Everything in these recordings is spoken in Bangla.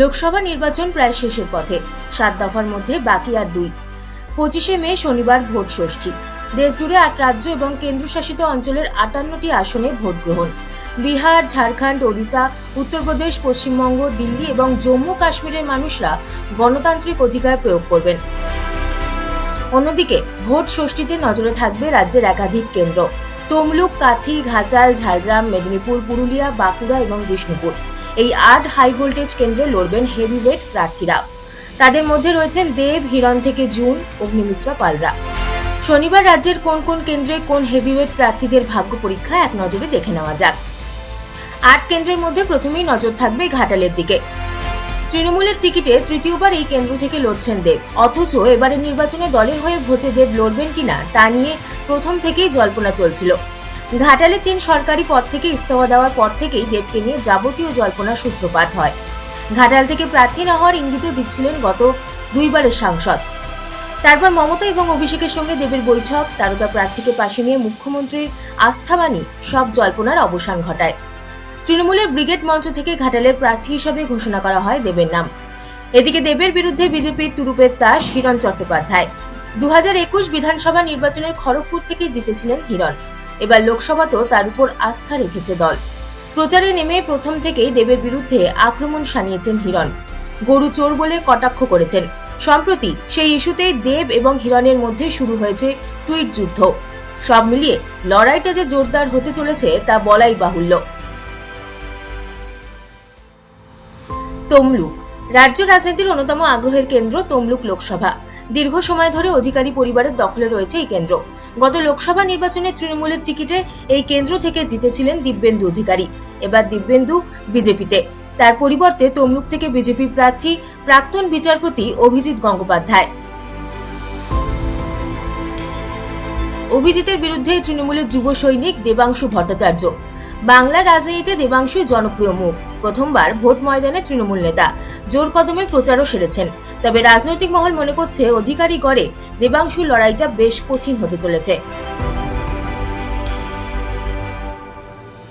লোকসভা নির্বাচন প্রায় শেষের পথে, সাত দফার মধ্যে বাকি আর দুই। পঁচিশে মে শনিবার ভোট ষষ্ঠী। দেশজুড়ে আট রাজ্য এবং কেন্দ্রশাসিত অঞ্চলের আটান্নটি আসনে ভোট গ্রহণ। বিহার, ঝাড়খণ্ড, ওড়িশা, উত্তরপ্রদেশ, পশ্চিমবঙ্গ, দিল্লি এবং জম্মু কাশ্মীরের মানুষরা গণতান্ত্রিক অধিকার প্রয়োগ করবেন। অন্যদিকে, ভোট ষষ্ঠীতে নজরে থাকবে রাজ্যের একাধিক কেন্দ্র। তমলুক, কাথি, ঘাটাল, ঝাড়গ্রাম, মেদিনীপুর, পুরুলিয়া, বাঁকুড়া এবং বিষ্ণুপুর। এই আট হাই ভোল্টেজ কেন্দ্রে লড়বেন হেভিওয়েট প্রার্থীরা। তাদের মধ্যে রয়েছেন দেব, হিরণ থেকে জুন, অগ্নিমিত্রা পালরা। শনিবার রাজ্যের কোন কোন কেন্দ্রে কোন হেভিওয়েট প্রার্থীদের ভাগ্য পরীক্ষা এক নজরে দেখে নেওয়া যাক। আট কেন্দ্রের মধ্যে প্রথমেই নজর থাকবে ঘাটালের দিকে। তৃণমূলের টিকিটে তৃতীয়বার এই কেন্দ্র থেকে লড়ছেন দেব। অথচ এবারে নির্বাচনে দলের হয়ে ভোটে দেব লড়বেন কিনা তা নিয়ে প্রথম থেকেই জল্পনা চলছিল। ঘাটালে তিন সরকারি পদ থেকে ইস্তফা দেওয়ার পর থেকেই দেবকে নিয়ে যাবতীয় জল্পনার সূত্রপাত হয়। ঘাটাল থেকে প্রার্থী না হওয়ার ইঙ্গিতও দিচ্ছিলেন গত দুইবারের সাংসদ। তারপর মমতা এবং অভিষেকের সঙ্গে দেবের বৈঠক, তারকা প্রার্থীকে পাশে নিয়ে মুখ্যমন্ত্রীর আস্থাবাণী সব জল্পনার অবসান ঘটায়। তৃণমূলের ব্রিগেড মঞ্চ থেকে ঘাটালের প্রার্থী হিসেবে ঘোষণা করা হয় দেবের নাম। এদিকে দেবের বিরুদ্ধে বিজেপির তুরুপের তাস হিরণ চট্টোপাধ্যায়। দু বিধানসভা নির্বাচনের খড়গপুর থেকে জিতেছিলেন হিরণ। এবার লোকসভাতেও তার উপর আস্থা রেখেছে দল। প্রচারে নেমে প্রথম থেকেই দেবের বিরুদ্ধে আক্রমণ সানিয়েছেন হিরণ। গরু চোর বলে কটাক্ষ করেছেন। সম্প্রতি সেই ইস্যুতেই দেব এবং হিরণের মধ্যে শুরু হয়েছে টুইট যুদ্ধ। সব মিলিয়ে লড়াইটা যে জোরদার হতে চলেছে তা বলাই বাহুল্য। তমলুক। রাজ্য রাজনীতির অন্যতম আগ্রহের কেন্দ্র তমলুক লোকসভা। দীর্ঘ সময় ধরে অধিকারী পরিবারের দখলে রয়েছে এই কেন্দ্র। গত লোকসভা নির্বাচনে তৃণমূলের টিকিটে এই কেন্দ্র থেকে জিতেছিলেন দিব্যেন্দু অধিকারী। এবার দিব্যেন্দু বিজেপিতে। তার পরিবর্তে তমলুক থেকে বিজেপি প্রার্থী প্রাক্তন বিচারপতি অভিজিৎ গঙ্গোপাধ্যায়। অভিজিতের বিরুদ্ধে তৃণমূলের যুব সৈনিক দেবাংশু ভট্টাচার্য। বাংলা রাজনীতিতে দেবাংশু জনপ্রিয় মুখ। প্রথমবার ভোট ময়দানে তৃণমূল নেতা জোর কদমে প্রচারও সেরেছেন। তবে রাজনৈতিক মহল মনে করছে অধিকারী গড়ে দেবাংশুর লড়াইটা বেশ কঠিন হতে চলেছে।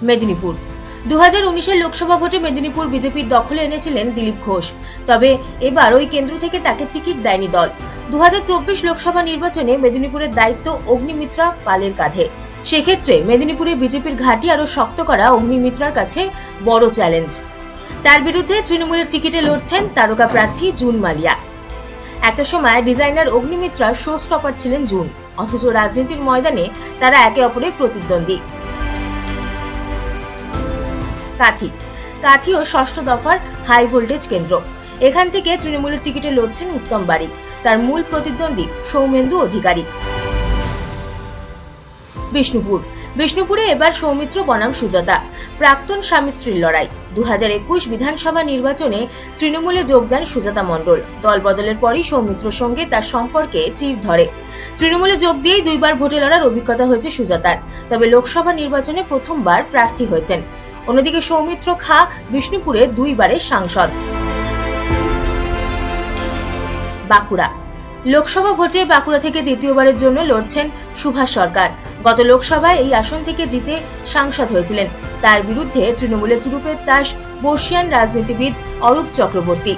মেদিনীপুর। দু হাজার উনিশের লোকসভা ভোটে মেদিনীপুর বিজেপির দখলে এনেছিলেন দিলীপ ঘোষ। তবে এবার ওই কেন্দ্র থেকে তাকে টিকিট দেয়নি দল। দু হাজার চব্বিশ লোকসভা নির্বাচনে মেদিনীপুরের দায়িত্ব অগ্নিমিত্রা পালের কাঁধে। সেক্ষেত্রে মেদিনীপুরে বিজেপির ঘাঁটি আরও শক্ত করা অগ্নিমিত্রার কাছে বড় চ্যালেঞ্জ। তার বিরুদ্ধে তৃণমূলের টিকিটে লড়ছেন তারকা প্রার্থী জুন মালিয়া। একটা সময় ডিজাইনার অগ্নিমিত্রার শো স্টপার ছিলেন জুন, অথচ রাজনীতির ময়দানে তারা একে অপরের প্রতিদ্বন্দ্বী। কাথি। কাথি ও ষষ্ঠ দফার হাই ভোল্টেজ কেন্দ্র। এখান থেকে তৃণমূলের টিকিটে লড়ছেন উত্তম বাড়ি তার মূল প্রতিদ্বন্দ্বী সৌমেন্দু অধিকারী। বিষ্ণুপুর। বিষ্ণুপুরে এবার সৌমিত্র বনাম সুজাতা। প্রাক্তন স্বামী স্ত্রীর লড়াই। দু হাজার একুশ বিধানসভা নির্বাচনে তৃণমূলে যোগ দেন সুজাতা মণ্ডল। দল বদলের পরই সৌমিত্রর সঙ্গে তার সম্পর্কে চির ধরে। তৃণমূলে যোগ দিয়েই দুইবার ভোটে লড়ার অভিজ্ঞতা হয়েছে সুজাতার। তবে লোকসভা নির্বাচনে প্রথমবার প্রার্থী হয়েছেন। অন্যদিকে সৌমিত্র খা বিষ্ণুপুরে দুইবারের সাংসদ। বাঁকুড়া লোকসভা ভোটে বাঁকুড়া থেকে দ্বিতীয়বারের জন্য লড়ছেন সুভাষ সরকার। গত লোকসভায় এই আসন থেকে জিতে সাংসদ হয়েছিলেন। তার বিরুদ্ধে তৃণমূলের তুরুপের তাস বর্ষিয়ান রাজনীতিবিদ অরূপ চক্রবর্তী।